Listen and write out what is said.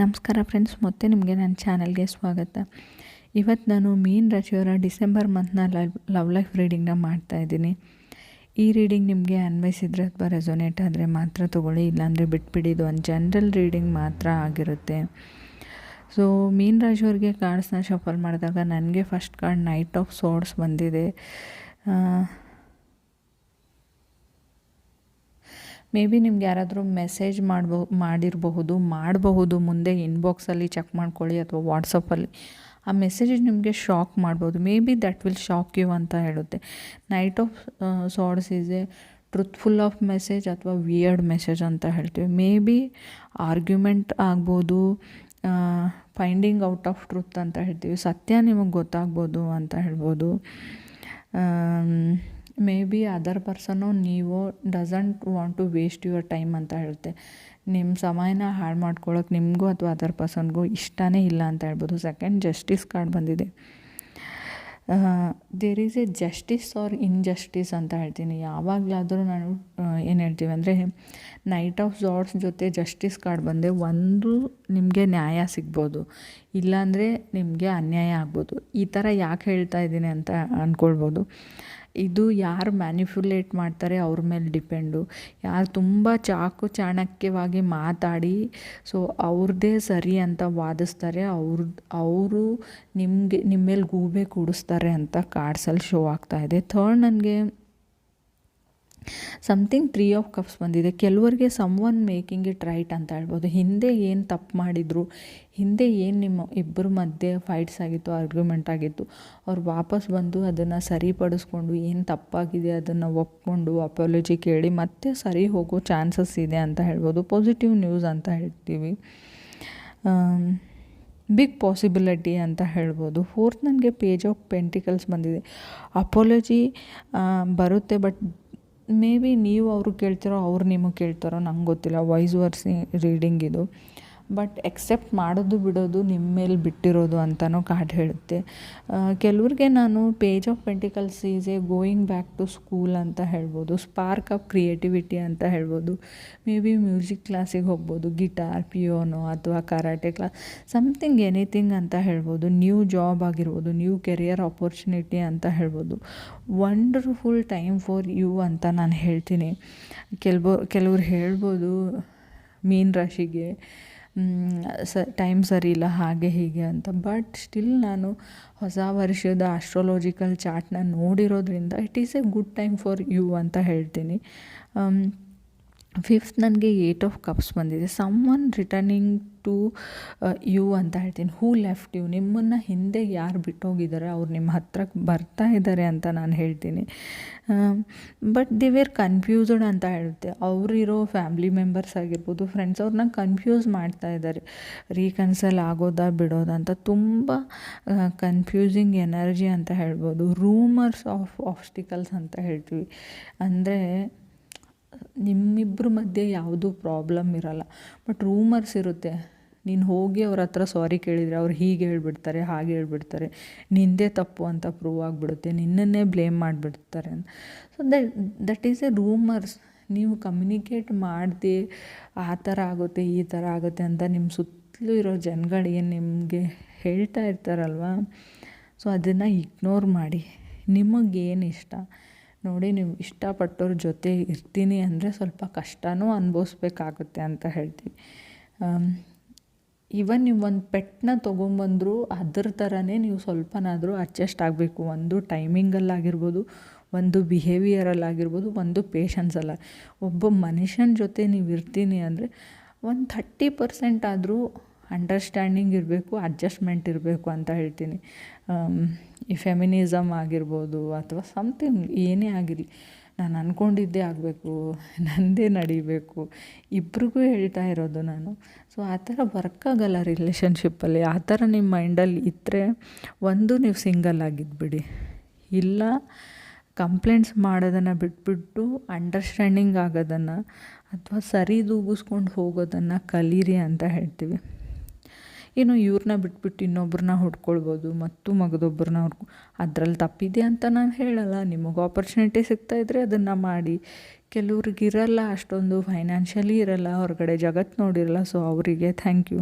ನಮಸ್ಕಾರ ಫ್ರೆಂಡ್ಸ್ ಮತ್ತೆ ನಿಮಗೆ ನನ್ನ ಚಾನಲ್ಗೆ ಸ್ವಾಗತ. ಇವತ್ತು ನಾನು ಮೀನ್ ರಾಶಿಯವರ ಡಿಸೆಂಬರ್ ಮಂತ್ನ ಲವ್ ಲವ್ ಲೈಫ್ ರೀಡಿಂಗ್ನ ಮಾಡ್ತಾಯಿದ್ದೀನಿ ಈ ರೀಡಿಂಗ್ ನಿಮಗೆ ಅನ್ವಯಿಸಿದ್ರೆ ಅಥವಾ ರೆಸೊನೇಟ್ ಆದರೆ ಮಾತ್ರ ತೊಗೊಳ್ಳಿ, ಇಲ್ಲಾಂದರೆ ಬಿಟ್ಬಿಡಿ ಇದು ಒಂದು ಜನರಲ್ ರೀಡಿಂಗ್ ಮಾತ್ರ ಆಗಿರುತ್ತೆ. ಸೊ ಮೀನ್ ರಾಶಿಯವ್ರಿಗೆ ಕಾರ್ಡ್ಸ್ನ ಶಫಲ್ ಮಾಡಿದಾಗ ನನಗೆ first card knight of swords ಬಂದಿದೆ. ಮೇ ಬಿ ನಿಮ್ಗೆ ಯಾರಾದರೂ ಮೆಸೇಜ್ ಮಾಡ್ಬೋ, ಮಾಡಿರಬಹುದು, ಮಾಡಬಹುದು, ಮುಂದೆ ಇನ್ಬಾಕ್ಸಲ್ಲಿ ಚೆಕ್ ಮಾಡ್ಕೊಳ್ಳಿ ಅಥವಾ ವಾಟ್ಸಪ್ಪಲ್ಲಿ ಆ ಮೆಸೇಜ್ ನಿಮಗೆ ಶಾಕ್ ಮಾಡ್ಬೋದು. Maybe that will shock you ಅಂತ ಹೇಳುತ್ತೆ. Knight of swords is a truthful of message ಅಥವಾ ವಿಯರ್ಡ್ ಮೆಸೇಜ್ ಅಂತ ಹೇಳ್ತೀವಿ. ಮೇ ಬಿ ಆರ್ಗ್ಯುಮೆಂಟ್ ಆಗ್ಬೋದು ಫೈಂಡಿಂಗ್ ಔಟ್ ಆಫ್ ಟ್ರುತ್ ಅಂತ ಹೇಳ್ತೀವಿ. ಸತ್ಯ ನಿಮಗೆ ಗೊತ್ತಾಗ್ಬೋದು ಅಂತ ಹೇಳ್ಬೋದು. ಮೇ ಬಿ ಅದರ್ ಪರ್ಸನು ನೀವು doesn't want to waste your time ಅಂತ ಹೇಳುತ್ತೆ. ನಿಮ್ಮ ಸಮಯನ ಹಾಳು ಮಾಡ್ಕೊಳ್ಳೋಕೆ ನಿಮಗೂ ಅಥವಾ ಅದರ್ ಪರ್ಸನ್ಗೂ ಇಷ್ಟನೇ ಇಲ್ಲ ಅಂತ ಹೇಳ್ಬೋದು. ಸೆಕೆಂಡ್ ಜಸ್ಟಿಸ್ ಕಾರ್ಡ್ ಬಂದಿದೆ. There is a justice or injustice ಅಂತ ಹೇಳ್ತೀನಿ. ಯಾವಾಗಲಾದರೂ ನಾನು ಏನು ಹೇಳ್ತೀವಿ ಅಂದರೆ ನೈಟ್ ಆಫ್ ಜಾಡ್ಸ್ ಜೊತೆ ಜಸ್ಟಿಸ್ ಕಾರ್ಡ್ ಬಂದೆ ಒಂದು ನಿಮಗೆ ನ್ಯಾಯ ಸಿಗ್ಬೋದು. ಇಲ್ಲಾಂದರೆ ನಿಮಗೆ ಅನ್ಯಾಯ ಆಗ್ಬೋದು. ಈ ಥರ ಯಾಕೆ ಹೇಳ್ತಾ ಇದ್ದೀನಿ ಅಂತ ಅಂದ್ಕೊಳ್ಬೋದು ಇದು ಯಾರು ಮ್ಯಾನಿಫ್ಯುಲೇಟ್ ಮಾಡ್ತಾರೆ ಅವ್ರ ಮೇಲೆ ಡಿಪೆಂಡು ಯಾರು ತುಂಬ ಚಾಕು ಚಾಣಕ್ಯವಾಗಿ ಮಾತಾಡಿ ಸೊ ಅವ್ರದ್ದೇ ಸರಿ ಅಂತ ವಾದಿಸ್ತಾರೆ, ಅವ್ರ, ಅವರು ನಿಮಗೆ ನಿಮ್ಮ ಮೇಲೆ ಗೂಬೆ ಕೂಡಿಸ್ತಾರೆ ಅಂತ ಕಾರ್ಡ್ಸಲ್ಲಿ ಶೋ ಆಗ್ತಾ ಇದೆ. ಥರ್ಡ್ ನನಗೆ ಸಮಥಿಂಗ್ ತ್ರೀ ಆಫ್ ಕಪ್ಸ್ ಬಂದಿದೆ. ಕೆಲವರಿಗೆ someone making it right ಅಂತ ಹೇಳ್ಬೋದು. ಹಿಂದೆ ಏನು ತಪ್ಪು ಮಾಡಿದರು, ಹಿಂದೆ ಏನು ನಿಮ್ಮ ಇಬ್ಬರ ಮಧ್ಯೆ ಫೈಟ್ಸ್ ಆಗಿತ್ತು ಆರ್ಗ್ಯುಮೆಂಟ್ ಆಗಿತ್ತು, ಅವ್ರು ವಾಪಸ್ ಬಂದು ಅದನ್ನು ಸರಿಪಡಿಸ್ಕೊಂಡು ಏನು ತಪ್ಪಾಗಿದೆ ಅದನ್ನು ಒಪ್ಕೊಂಡು ಅಪಾಲಜಿ ಕೇಳಿ ಮತ್ತೆ ಸರಿ ಹೋಗೋ ಚಾನ್ಸಸ್ ಇದೆ ಅಂತ ಹೇಳ್ಬೋದು. ಪಾಸಿಟಿವ್ ನ್ಯೂಸ್ ಅಂತ ಹೇಳ್ತೀವಿ. ಬಿಗ್ ಪಾಸಿಬಿಲಿಟಿ ಅಂತ ಹೇಳ್ಬೋದು. ಫೋರ್ತ್ ನನಗೆ ಪೇಜ್ ಆಫ್ ಪೆಂಟಿಕಲ್ಸ್ ಬಂದಿದೆ. ಅಪೋಲಜಿ ಬರುತ್ತೆ ಬಟ್ ಮೇ ಬಿ ನೀವು ಅವರು ಕೇಳ್ತಿರೋ ಅವ್ರು ನಿಮಗೆ ಕೇಳ್ತಾರೋ ನಂಗೆ ಗೊತ್ತಿಲ್ಲ. ವಾಯ್ಸ್ ವರ್ಸಿ ರೀಡಿಂಗ್ ಇದು. ಬಟ್ ಎಕ್ಸೆಪ್ಟ್ ಮಾಡೋದು ಬಿಡೋದು ನಿಮ್ಮ ಮೇಲೆ ಬಿಟ್ಟಿರೋದು ಅಂತಲೂ ಕಾರ್ಡ್ ಹೇಳುತ್ತೆ. ಕೆಲವ್ರಿಗೆ ನಾನು page of pentacles is a going back to school ಅಂತ ಹೇಳ್ಬೋದು. ಸ್ಪಾರ್ಕ್ ಆಫ್ ಕ್ರಿಯೇಟಿವಿಟಿ ಅಂತ ಹೇಳ್ಬೋದು. ಮೇ ಬಿ ಮ್ಯೂಸಿಕ್ ಕ್ಲಾಸಿಗೆ ಹೋಗ್ಬೋದು. ಗಿಟಾರ್ ಪಿಯೋನೋ ಅಥವಾ ಕರಾಟೆ ಕ್ಲಾಸ್ ಸಮಥಿಂಗ್ ಎನಿಥಿಂಗ್ ಅಂತ ಹೇಳ್ಬೋದು. ನ್ಯೂ ಜಾಬ್ ಆಗಿರ್ಬೋದು. ನ್ಯೂ ಕೆರಿಯರ್ ಆಪರ್ಚುನಿಟಿ ಅಂತ ಹೇಳ್ಬೋದು. ವಂಡರ್ಫುಲ್ ಟೈಮ್ ಫಾರ್ ಯು ಅಂತ ನಾನು ಹೇಳ್ತೀನಿ. ಕೆಲವು, ಕೆಲವ್ರು ಹೇಳ್ಬೋದು ಮೀನ್ ರಾಶಿಗೆ. ಸ ಟೈಮ್ ಸರಿ ಇಲ್ಲ, ಹಾಗೆ ಹೀಗೆ ಅಂತ. ಬಟ್ ಸ್ಟಿಲ್ ನಾನು ಹೊಸ ವರ್ಷದ ಆಸ್ಟ್ರಾಲಜಿಕಲ್ ಚಾರ್ಟ್ನ ನೋಡಿರೋದ್ರಿಂದ it is a good time for you ಅಂತ ಹೇಳ್ತೀನಿ. ಫಿಫ್ತ್ ನನಗೆ ಏಟ್ ಆಫ್ ಕಪ್ಸ್ ಬಂದಿದೆ. Someone returning to you ಅಂತ ಹೇಳ್ತೀನಿ. ಹೂ ಲೆಫ್ಟ್ ಯು ನಿಮ್ಮನ್ನು ಹಿಂದೆ ಯಾರು ಬಿಟ್ಟೋಗಿದ್ದಾರೆ? ಅವ್ರು ನಿಮ್ಮ ಹತ್ರಕ್ಕೆ ಬರ್ತಾ ಇದ್ದಾರೆ ಅಂತ ನಾನು ಹೇಳ್ತೀನಿ. ಬಟ್ ದಿ ವೇರ್ ಕನ್ಫ್ಯೂಸ್ಡ್ ಅಂತ ಹೇಳುತ್ತೆ. ಅವರಿರೋ ಫ್ಯಾಮ್ಲಿ ಮೆಂಬರ್ಸ್ ಆಗಿರ್ಬೋದು ಫ್ರೆಂಡ್ಸ್ ಅವ್ರನ್ನ ಕನ್ಫ್ಯೂಸ್ ಮಾಡ್ತಾ ಇದ್ದಾರೆ. ರೀಕನ್ಸಲ್ ಆಗೋದಾ, ಬಿಡೋದಾ ಅಂತ ತುಂಬ ಕನ್ಫ್ಯೂಸಿಂಗ್ ಎನರ್ಜಿ ಅಂತ ಹೇಳ್ಬೋದು. ರೂಮರ್ಸ್ ಆಫ್ ಆಬ್ಸ್ಟಿಕಲ್ಸ್ ಅಂತ ಹೇಳ್ತೀವಿ. ಅಂದರೆ ನಿಮ್ಮಿಬ್ಬರ ಮಧ್ಯೆ ಯಾವುದೂ ಪ್ರಾಬ್ಲಮ್ ಇರಲ್ಲ. ಬಟ್ ರೂಮರ್ಸ್ ಇರುತ್ತೆ. ನೀನು ಹೋಗಿ ಅವ್ರ ಹತ್ರ ಸಾರಿ ಕೇಳಿದರೆ ಅವ್ರು ಹೀಗೆ ಹೇಳ್ಬಿಡ್ತಾರೆ, ಹಾಗೆ ಹೇಳ್ಬಿಡ್ತಾರೆ. ನಿಂದೇ ತಪ್ಪು ಅಂತ ಪ್ರೂವ್ ಆಗಿಬಿಡುತ್ತೆ. ನಿನ್ನನ್ನೇ ಬ್ಲೇಮ್ ಮಾಡಿಬಿಡ್ತಾರೆ ಅಂತ. So that that is a rumours ನೀವು ಕಮ್ಯುನಿಕೇಟ್ ಮಾಡಿದೆ ಆ ಥರ ಆಗುತ್ತೆ, ಈ ಥರ ಆಗುತ್ತೆ ಅಂತ ನಿಮ್ಮ ಸುತ್ತಲೂ ಇರೋ ಜನಗಳಿಗೆ ನಿಮಗೆ ಹೇಳ್ತಾ ಇರ್ತಾರಲ್ವ? ಸೊ ಅದನ್ನು ಇಗ್ನೋರ್ ಮಾಡಿ. ನಿಮಗೇನು ಇಷ್ಟ? ನೋಡಿ, ನೀವು ಇಷ್ಟಪಟ್ಟವ್ರ ಜೊತೆ ಇರ್ತೀನಿ ಅಂದರೆ ಸ್ವಲ್ಪ ಕಷ್ಟನೂ ಅನುಭವಿಸ್ಬೇಕಾಗುತ್ತೆ ಅಂತ ಹೇಳ್ತೀವಿ. ಈವನ್ ನೀವು ಒಂದು ಪೆಟ್ಟನ್ನ ತೊಗೊಂಬಂದರೂ ಅದ್ರ ಥರನೇ ನೀವು ಸ್ವಲ್ಪನಾದರೂ ಅಡ್ಜಸ್ಟ್ ಆಗಬೇಕು. ಒಂದು ಟೈಮಿಂಗಲ್ಲಾಗಿರ್ಬೋದು ಒಂದು ಬಿಹೇವಿಯರಲ್ಲಾಗಿರ್ಬೋದು ಒಂದು ಪೇಷನ್ಸಲ್ಲ ಒಬ್ಬ ಮನುಷ್ಯನ ಜೊತೆ ನೀವು ಇರ್ತೀನಿ ಅಂದರೆ ಒಂದು ಥರ್ಟಿ ಪರ್ಸೆಂಟ್ ಆದರೂ ಅಂಡರ್ಸ್ಟ್ಯಾಂಡಿಂಗ್ ಇರಬೇಕು ಅಡ್ಜಸ್ಟ್ಮೆಂಟ್ ಇರಬೇಕು ಅಂತ ಹೇಳ್ತೀನಿ. ಈ ಫೆಮಿನಿಸಮ್ ಆಗಿರ್ಬೋದು ಅಥವಾ ಸಮ್ಥಿಂಗ್ ಏನೇ ಆಗಿರಲಿ, ನಾನು ಅಂದ್ಕೊಂಡಿದ್ದೇ ಆಗಬೇಕು ನನ್ನದೇ ನಡಿಬೇಕು, ಇಬ್ರಿಗೂ ಹೇಳ್ತಾ ಇರೋದು ನಾನು. ಸೊ ಆ ಥರ ವರ್ಕ್ ಆಗಲ್ಲ ರಿಲೇಷನ್ಶಿಪ್ಪಲ್ಲಿ ಆ ಥರ ನಿಮ್ಮ ಮೈಂಡಲ್ಲಿ ಇದ್ದರೆ ಒಂದು ನೀವು ಸಿಂಗಲ್ ಆಗಿದ್ಬಿಡಿ. ಇಲ್ಲ ಕಂಪ್ಲೇಂಟ್ಸ್ ಮಾಡೋದನ್ನು ಬಿಟ್ಬಿಟ್ಟು ಅಂಡರ್ಸ್ಟ್ಯಾಂಡಿಂಗ್ ಆಗೋದನ್ನು ಅಥವಾ ಸರಿದೂಗಿಸ್ಕೊಂಡು ಹೋಗೋದನ್ನು ಕಲೀರಿ ಅಂತ ಹೇಳ್ತೀವಿ. ಇನ್ನು ಇವ್ರನ್ನ ಬಿಟ್ಬಿಟ್ಟು ಇನ್ನೊಬ್ರನ್ನ ಹುಡ್ಕೊಳ್ಬೋದು, ಮತ್ತು ಮಗದೊಬ್ಬರನ್ನ ಹುಡ್ಕೊ, ಅದ್ರಲ್ಲಿ ತಪ್ಪಿದೆ ಅಂತ ನಾನು ಹೇಳಲ್ಲ. ನಿಮಗೆ ಆಪರ್ಚುನಿಟಿ ಸಿಗ್ತಾಯಿದ್ರೆ ಅದನ್ನು ಮಾಡಿ. ಕೆಲವ್ರಿಗೆ ಇರಲ್ಲ, ಅಷ್ಟೊಂದು ಫೈನಾನ್ಷಿಯಲಿ ಇರಲ್ಲ, ಹೊರಗಡೆ ಜಗತ್ತು ನೋಡಿರಲ್ಲ ಸೊ ಅವರಿಗೆ ಥ್ಯಾಂಕ್ ಯು